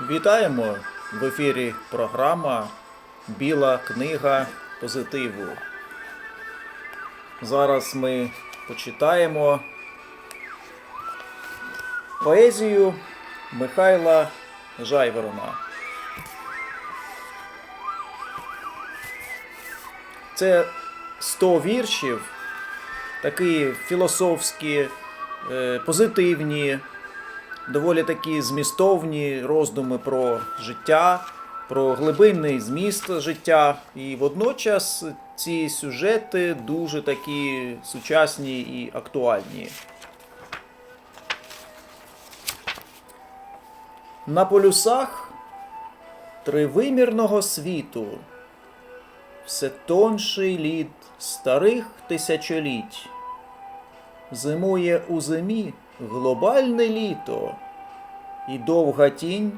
Вітаємо в ефірі програма Біла книга позитиву. Зараз ми почитаємо поезію Михайла Жайворона. Це 100 віршів, такі філософські, е, позитивні, доволі такі змістовні роздуми про життя, про глибинний зміст життя. І водночас ці сюжети дуже такі сучасні і актуальні. На полюсах тривимірного світу все тонший лід старих тисячоліть. Зимує у зимі глобальне літо, і довга тінь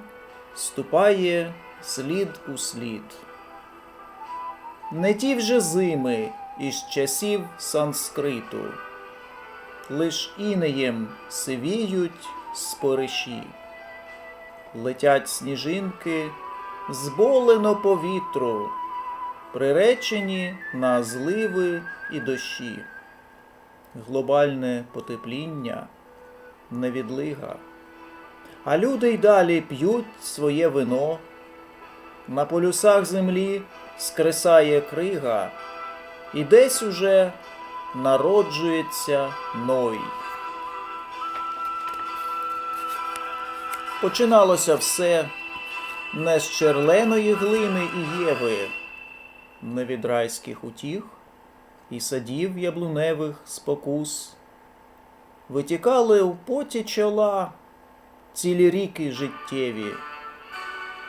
ступає слід у слід. Не ті вже зими із часів санскриту, лиш інеєм сивіють спориші, летять сніжинки зболено по вітру, приречені на зливи і дощі глобальне потепління, невідлига. А люди й далі п'ють своє вино, на полюсах землі скресає крига, і десь уже народжується Ной. Починалося все не з черленої глини і єви, не від райських утіх, і садів яблуневих спокус. Витікали у поті чола цілі ріки життєві,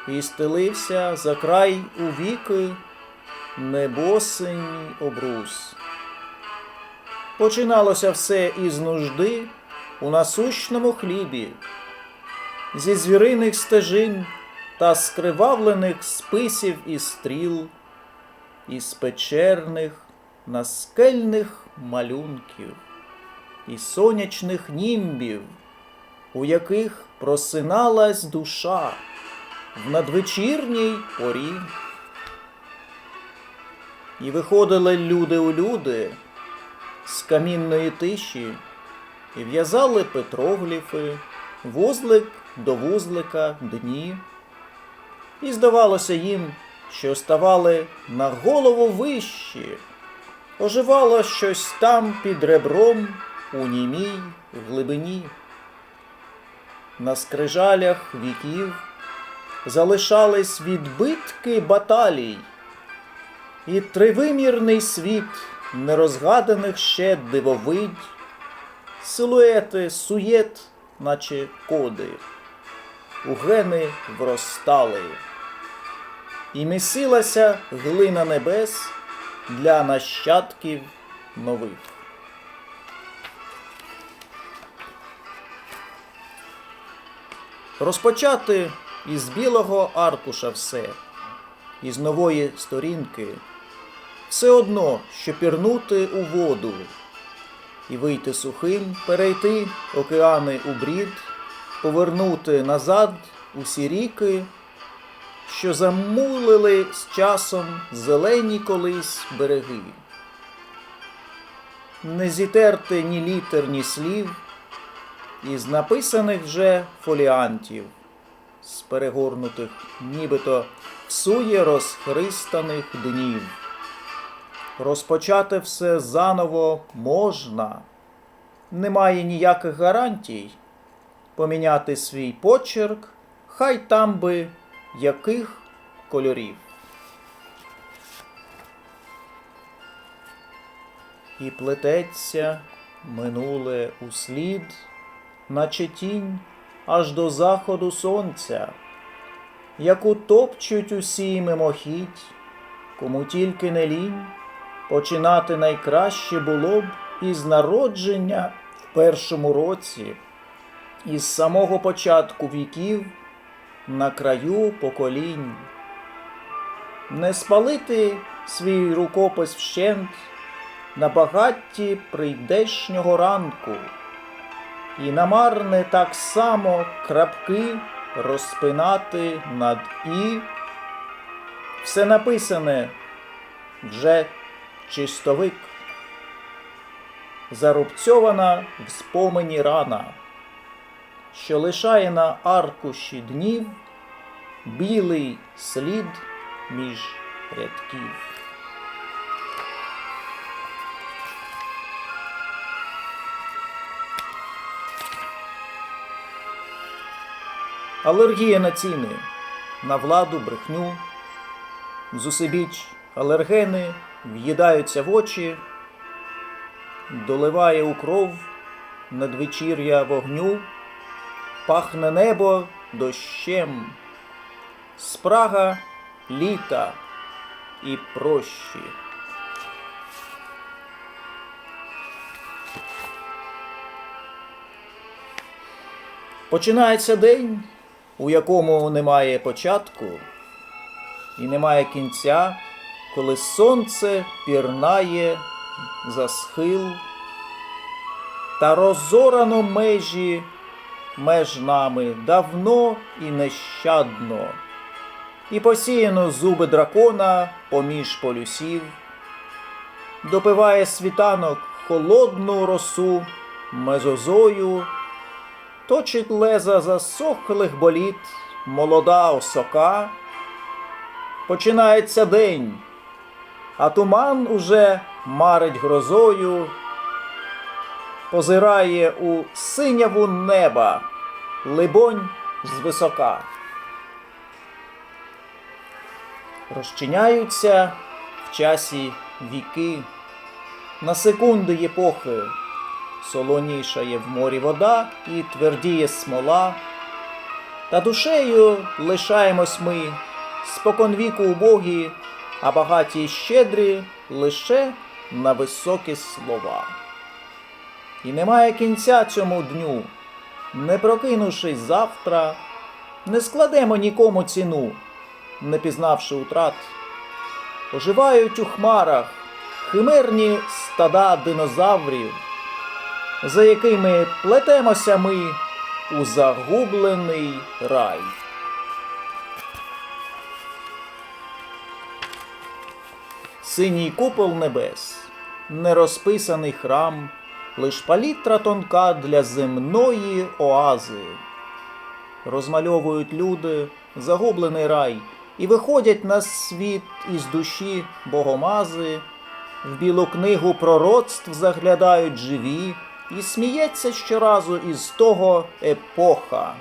і стелився за край у віки небосиній обрус. Починалося все із нужди у насущному хлібі, зі звіриних стежин та скривавлених списів і стріл, із печерних наскельних малюнків і сонячних німбів, у яких просиналась душа в надвечірній порі. І виходили люди у люди з камінної тиші і в'язали петрогліфи, вузлик до вузлика дні. І здавалося їм, що ставали на голову вищі. Оживало щось там під ребром у німій глибині. На скрижалях віків залишались відбитки баталій, і тривимірний світ нерозгаданих ще дивовидь, силуети суєт, наче коди, у гени вростали, і місилася глина небес для нащадків нових. Розпочати із білого аркуша все, із нової сторінки, все одно, що пірнути у воду і вийти сухим, перейти океани у брід, повернути назад усі ріки, що замулили з часом зелені колись береги. Не зітерти ні літер, ні слів із написаних вже фоліантів, з перегорнутих, нібито всує розхристаних днів. Розпочати все заново можна, немає ніяких гарантій. Поміняти свій почерк, хай там би яких кольорів. І плететься минуле услід, наче тінь аж до заходу сонця, яку топчуть усі мимохідь, кому тільки не лінь, починати найкраще було б із народження в першому році, із самого початку віків на краю поколінь. Не спалити свій рукопис вщент на багатті прийдешнього ранку, і намарне так само крапки розпинати над і. Все написане вже чистовик. Зарубцьована в спомені рана, що лишає на аркуші днів білий слід між рядків. Алергія на ціни, на владу, брехню, зусибіч алергени в'їдаються в очі, доливає у кров надвечір'я вогню, пахне небо дощем, спрага літа і прощі. Починається день, у якому немає початку і немає кінця, коли сонце пірнає за схил та розорано межі меж нами давно і нещадно, і посіяно зуби дракона поміж полюсів, допиває світанок холодну росу мезозою, точить леза засохлих боліт молода осока. Починається день, а туман уже марить грозою, позирає у синяву неба, либонь звисока. Розчиняються в часі віки, на секунди єпохи солонішає в морі вода і твердіє смола, та душею лишаємось ми споконвіку убогі, а багаті й щедрі лише на високі слова. І немає кінця цьому дню, не прокинувшись завтра, не складемо нікому ціну, не пізнавши утрат. Оживають у хмарах химерні стада динозаврів, за якими плетемося ми у загублений рай. Синій купол небес, нерозписаний храм, лиш палітра тонка для земної оази. Розмальовують люди загублений рай і виходять на світ із душі богомази, в білу книгу пророцтв заглядають живі, і сміється щоразу із того епоха.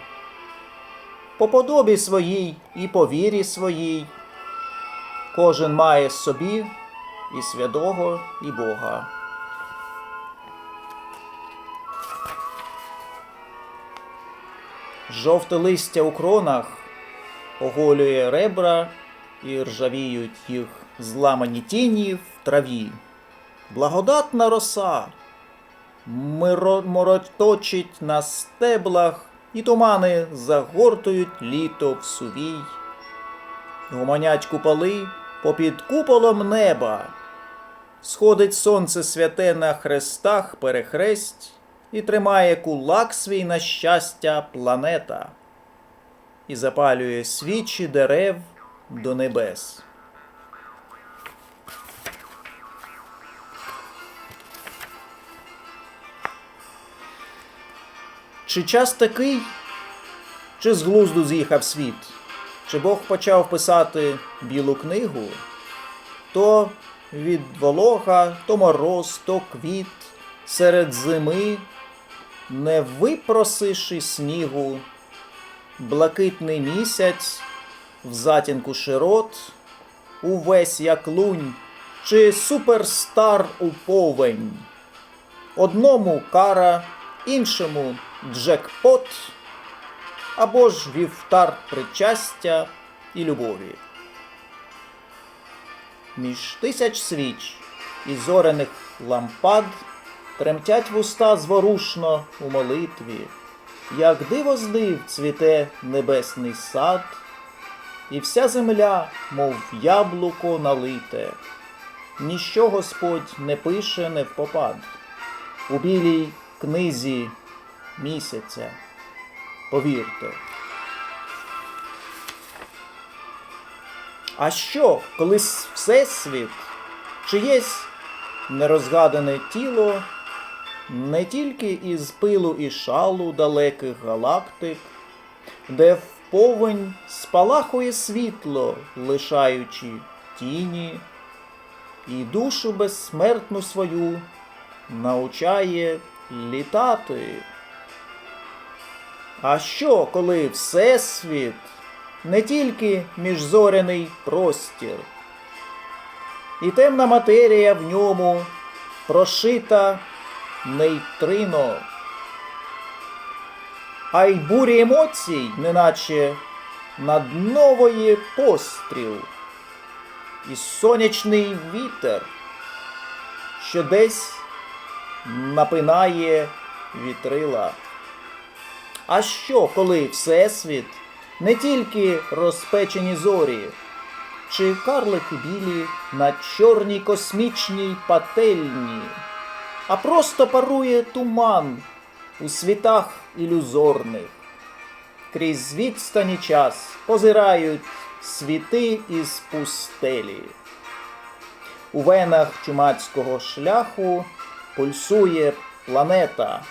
По подобі своїй і по вірі своїй, кожен має собі і святого, і Бога. Жовте листя у кронах оголює ребра і ржавіють їх зламані тіні в траві. Благодатна роса мороточить на стеблах, і тумани загортують літо в сувій. Гомонять куполи попід куполом неба. Сходить сонце святе на хрестах перехресть і тримає кулак свій на щастя планета, і запалює свічі дерев до небес. Чи час такий, чи з глузду з'їхав світ? Чи Бог почав писати білу книгу? То від волога, то мороз, то квіт серед зими, не випросиши снігу, блакитний місяць в затінку широт, увесь як лунь, чи суперстар у повень. Одному кара, іншому джекпот, або ж вівтар причастя і любові. Між тисяч свіч і зорених лампад тремтять вуста зворушно у молитві, як диво з див цвіте небесний сад, і вся земля, мов яблуко налите. Ніщо Господь не пише не впопад. У білій книзі місяця. Повірте. А що, коли Всесвіт, чиєсь нерозгадане тіло, не тільки із пилу і шалу далеких галактик, де в повень спалахує світло, лишаючи тіні, і душу безсмертну свою научає літати. А що, коли Всесвіт не тільки міжзоряний простір, і темна матерія в ньому прошита нейтрино, а й бурі емоцій, неначе над нової постріл, і сонячний вітер, що десь напинає вітрила. А що, коли Всесвіт не тільки розпечені зорі, чи карлики білі на чорній космічній пательні, а просто парує туман у світах ілюзорних. Крізь відстані час позирають світи із пустелі. У венах чумацького шляху пульсує планета,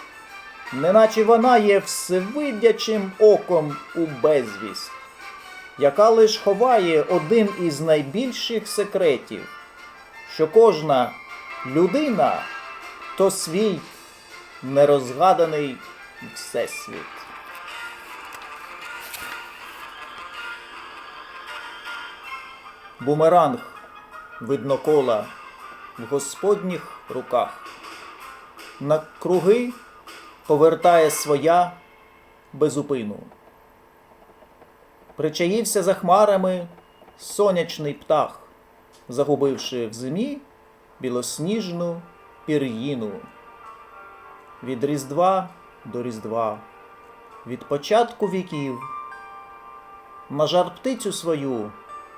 неначе вона є всевидячим оком у безвість, яка лиш ховає один із найбільших секретів, що кожна людина то свій нерозгаданий всесвіт. Бумеранг видно кола в господніх руках. На круги повертає своя безупину. Причаївся за хмарами сонячний птах, загубивши в зимі білосніжну пір'їну. Від Різдва до Різдва, від початку віків, на жар птицю свою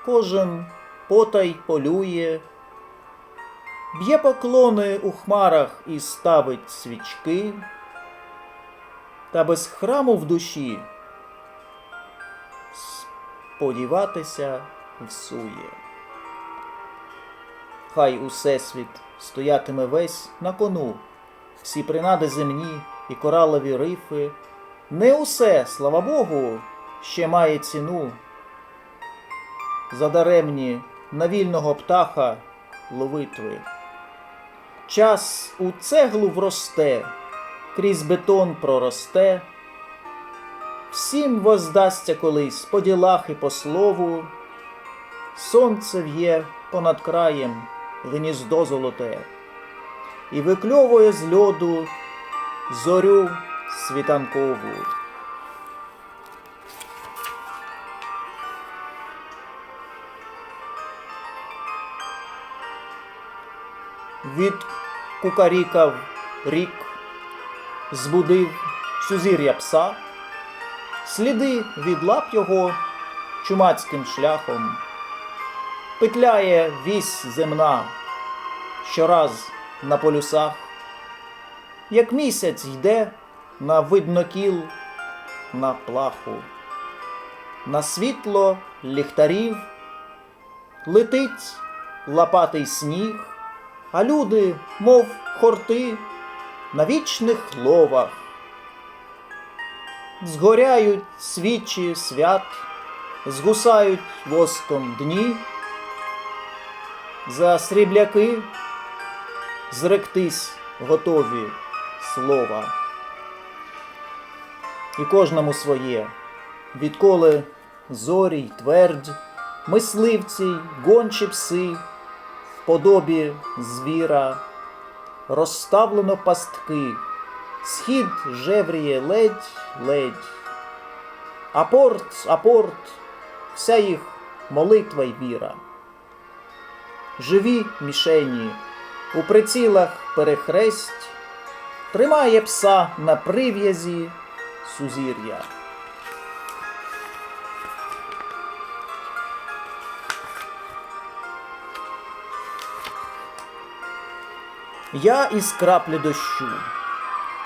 кожен потай полює, б'є поклони у хмарах і ставить свічки, та без храму в душі сподіватися всує. Хай усесвіт стоятиме весь на кону, всі принади земні і коралові рифи. Не усе, слава Богу, ще має ціну. Задаремні на вільного птаха ловитви. Час у цеглу вросте, крізь бетон проросте, всім воздасться колись по ділах і по слову, сонце в'є понад краєм гніздо золоте, і викльовує з льоду зорю світанкову. Від кукарікав рік, збудив сузір'я пса, сліди від лап його чумацьким шляхом, петляє вісь земна щораз на полюсах, як місяць йде на виднокіл на плаху, на світло ліхтарів летить лопатий сніг, а люди, мов хорти, на вічних ловах. Згоряють свічі свят, згусають воском дні, за срібляки зректись готові слова. І кожному своє, відколи зорі й твердь, мисливці, гончі пси, в подобі звіра, розставлено пастки, схід жевріє ледь-ледь. Апорт, апорт, вся їх молитва й віра. Живі мішені, у прицілах перехресть, тримає пса на прив'язі сузір'я. Я із краплі дощу.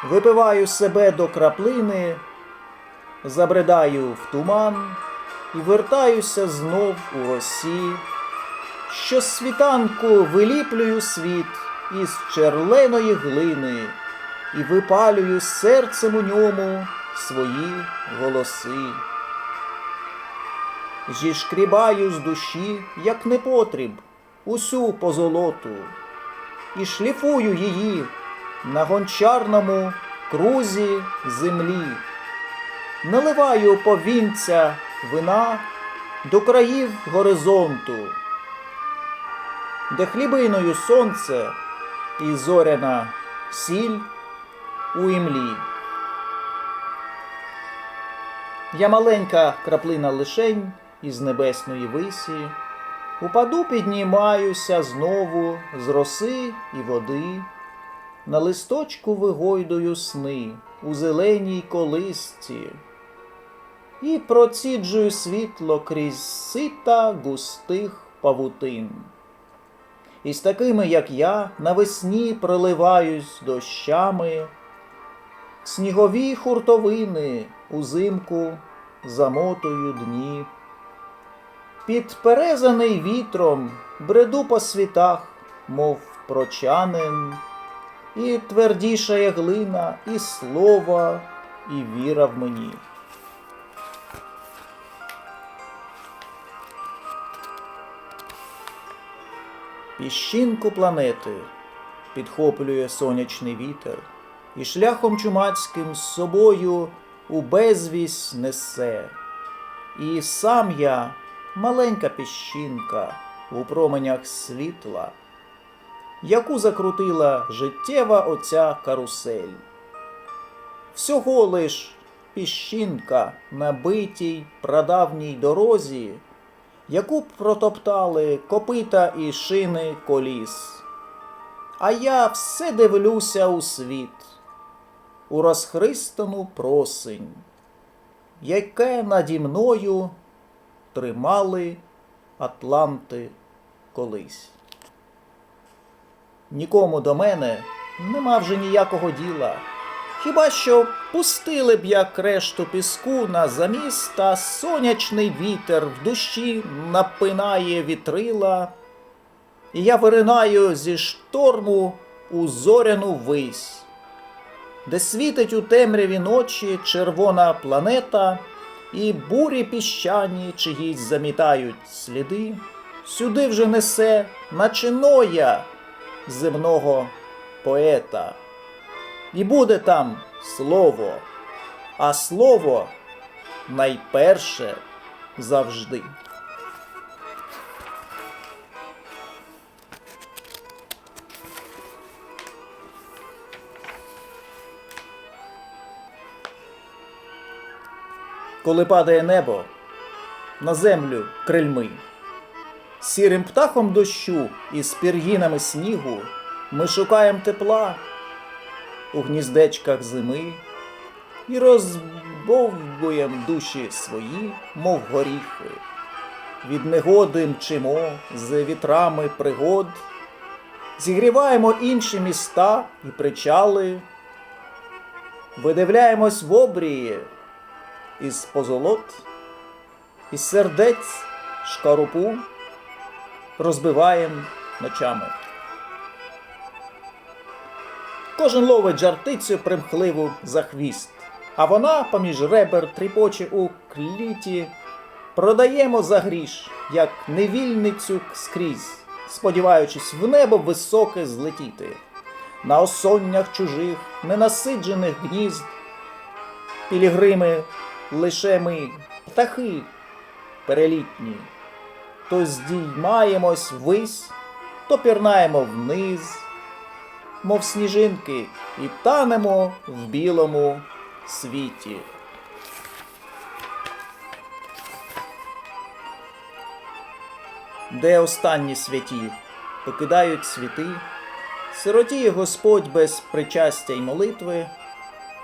Випиваю себе до краплини, забредаю в туман, і вертаюся знов у росі, що світанку виліплюю світ із черленої глини і випалюю серцем у ньому свої голоси. Зішкрібаю з душі, як непотріб, усю позолоту, і шліфую її на гончарному крузі землі, наливаю повінця вина до країв горизонту, де хлібиною сонце і зоряна сіль у імлі. Я маленька краплина лишень із небесної висі, упаду піднімаюся знову з роси і води, на листочку вигойдую сни у зеленій колисці і проціджую світло крізь сита густих павутин. І з такими, як я, навесні проливаюсь дощами, снігові хуртовини узимку замотую дні. Підперезаний вітром бреду по світах, мов прочанин, і твердішає глина, і слова, і віра в мені. Піщинку планети підхоплює сонячний вітер, і шляхом чумацьким з собою у безвість несе. І сам я маленька піщинка у променях світла, яку закрутила життєва оця карусель. Всього лиш піщинка на битій прадавній дорозі, яку протоптали копита і шини коліс. А я все дивлюся у світ, у розхристану просень, яке наді мною тримали атланти колись. Нікому до мене нема вже ніякого діла. Хіба що пустили б як решту піску на заміс, та сонячний вітер в душі напинає вітрила, і я виринаю зі шторму у зоряну вись, де світить у темряві ночі червона планета, і бурі піщані чиїсь замітають сліди, сюди вже несе, начиноя земного поета. І буде там слово, а слово найперше завжди. Коли падає небо на землю крильми, сірим птахом дощу і з пір'їнами снігу ми шукаємо тепла у гніздечках зими і розбовбуєм душі свої, мов горіхи. Від негоди мчимо з вітрами пригод, зігріваємо інші міста і причали, видивляємось в обрії із позолот, із сердець шкарупу розбиваєм ночами. Кожен ловить жартицю примхливу за хвіст, а вона поміж ребер тріпоче у кліті. Продаємо за гріш, як невільницю скрізь, сподіваючись в небо високе злетіти. На осоннях чужих, ненасиджених гнізд, пілігрими лише ми, птахи перелітні, то здіймаємось ввись, то пірнаємо вниз мов сніжинки, і танемо в білому світі. Де останні святі? Покидають світи, сиротіє Господь без причастя й молитви,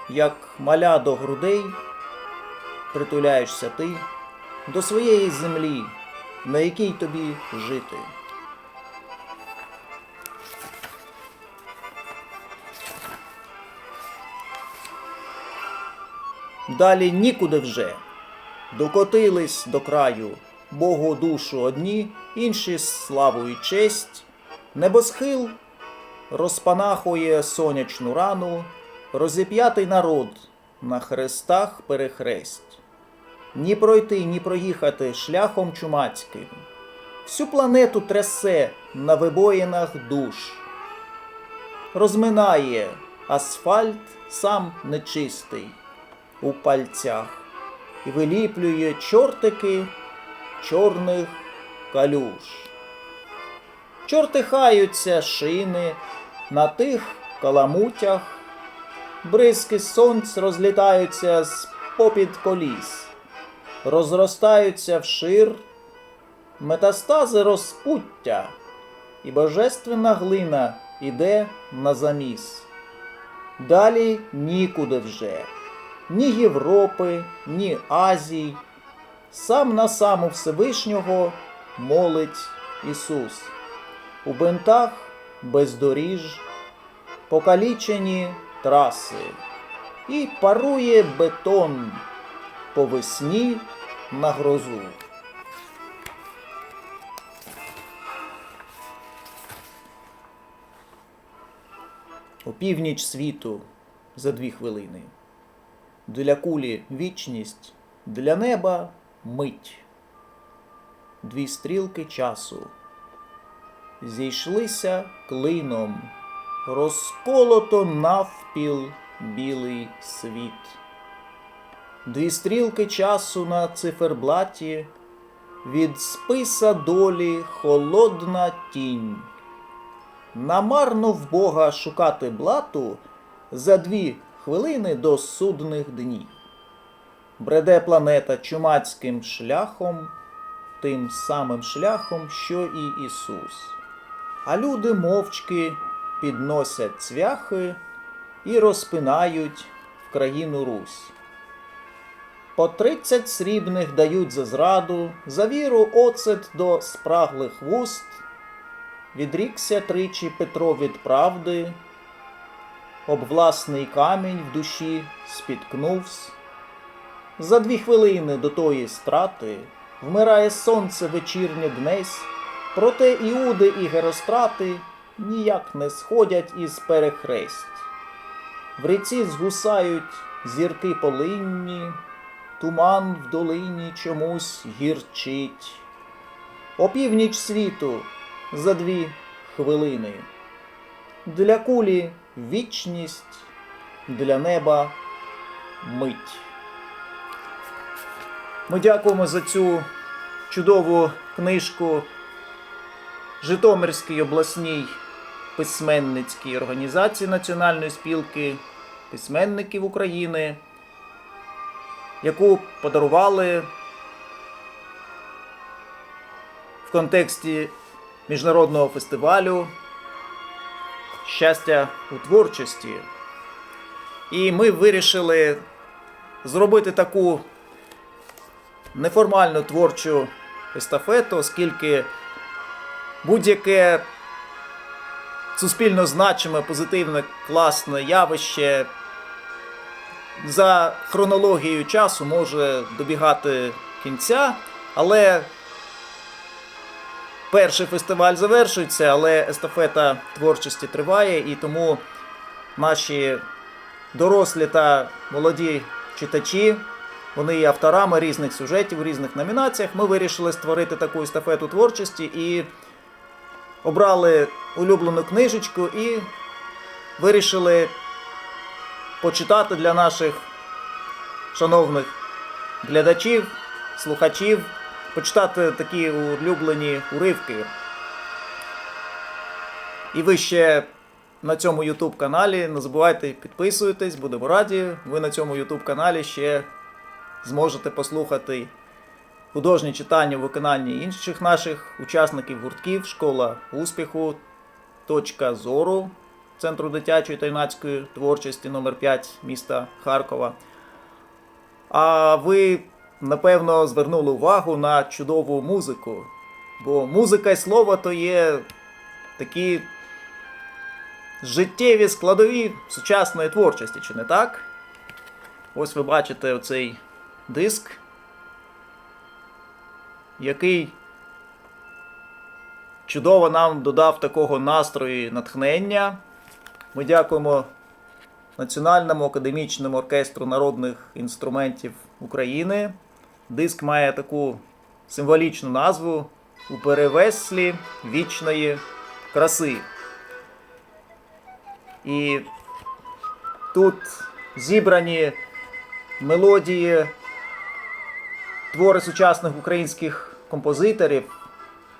як маля до грудей, притуляєшся ти до своєї землі, на якій тобі жити. Далі нікуди вже. докотились до краю, Богу душу одні, інші славу і честь. Небосхил розпанахує сонячну рану, розіп'ятий народ на хрестах перехресть. Ні пройти, ні проїхати шляхом чумацьким. Всю планету трясе на вибоїнах душ. Розминає асфальт сам нечистий у пальцях і виліплює чортики чорних калюш. Чортихаються шини на тих каламутях, бризки сонць розлітаються з попід коліс, розростаються вшир метастази розпуття, і божественна глина іде на заміс. Далі нікуди вже, ні Європи, ні Азій. Сам на сам у Всевишнього молить Ісус. У бинтах бездоріж, покалічені траси, і парує бетон по весні на грозу. Опівніч світу за дві хвилини. Для кулі вічність, для неба мить. Дві стрілки часу зійшлися клином, розколото навпіл білий світ. Дві стрілки часу на циферблаті, від списа долі холодна тінь. Намарно в Бога шукати блату за дві хвилини до судних днів. Бреде планета чумацьким шляхом, тим самим шляхом, що і Ісус. А люди мовчки підносять цвяхи і розпинають в країну Русь. По тридцять срібних дають за зраду, за віру оцет до спраглих вуст. Відрікся тричі Петро від правди, об власний камінь в душі спіткнувсь. За дві хвилини до тої страти вмирає сонце вечірнє днесь, проте Іуди і Герострати ніяк не сходять із перехресть. В ріці згусають зірки полинні, туман в долині чомусь гірчить. Опівніч світу за дві хвилини. Для кулі вічність, для неба мить. Ми дякуємо за цю чудову книжку Житомирській обласній письменницькій організації Національної спілки письменників України, яку подарували в контексті міжнародного фестивалю Щастя у творчості. І ми вирішили зробити таку неформальну творчу естафету, оскільки будь-яке суспільно значиме, позитивне, класне явище за хронологією часу може добігати кінця, але перший фестиваль завершується, але естафета творчості триває, і тому наші дорослі та молоді читачі, вони є авторами різних сюжетів різних номінаціях. Ми вирішили створити таку естафету творчості і обрали улюблену книжечку і вирішили почитати для наших шановних глядачів, слухачів, почитати такі улюблені уривки. І ви ще на цьому YouTube каналі не забувайте підписуйтесь, будемо раді. Ви на цьому YouTube каналі ще зможете послухати художні читання у виконанні інших наших учасників гуртків Школа успіху, точка зору Центру дитячої та юнацької творчості номер 5 міста Харкова. А ви, напевно, звернули увагу на чудову музику. Бо музика і слово то є такі життєві складові сучасної творчості, чи не так? Ось ви бачите оцей диск який чудово нам додав такого настрою і натхнення. Ми дякуємо Національному академічному оркестру народних інструментів України. Диск має таку символічну назву у перевеслі вічної краси. І тут зібрані мелодії, твори сучасних українських композиторів.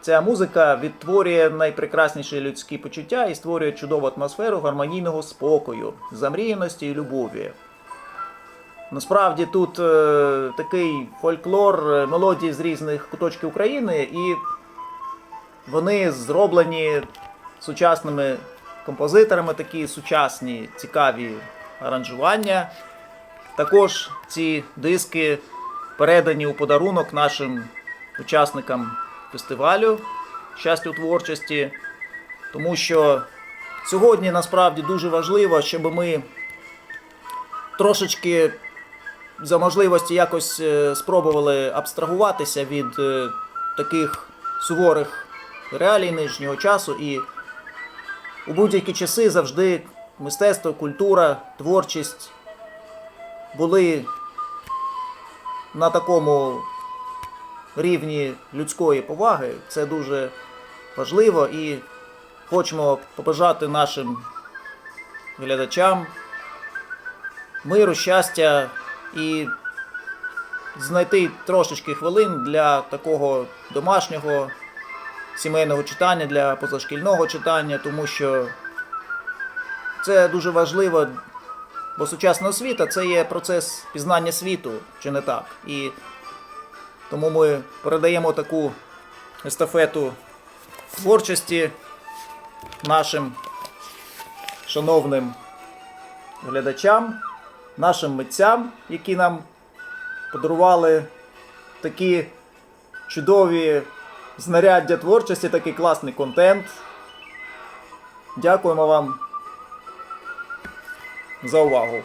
Ця музика відтворює найпрекрасніші людські почуття і створює чудову атмосферу гармонійного спокою, замріяності і любові. Насправді тут е, такий фольклор, е, мелодії з різних куточків України, і вони зроблені сучасними композиторами, такі сучасні, цікаві аранжування. Також ці диски передані у подарунок нашим учасникам фестивалю щастя у творчості, тому що сьогодні насправді дуже важливо, щоб ми трошечки за можливості якось е, спробували абстрагуватися від е, таких суворих реалій нинішнього часу. І у будь-які часи завжди мистецтво, культура, творчість були на такому рівні людської поваги. Це дуже важливо і хочемо побажати нашим глядачам миру, щастя і знайти трошечки хвилин для такого домашнього сімейного читання, для позашкільного читання, тому що це дуже важливо, бо сучасна освіта це є процес пізнання світу, чи не так? І тому ми передаємо таку естафету творчості нашим шановним глядачам, нашим митцям, які нам подарували такі чудові знаряддя творчості, такий класний контент. Дякуємо вам за увагу.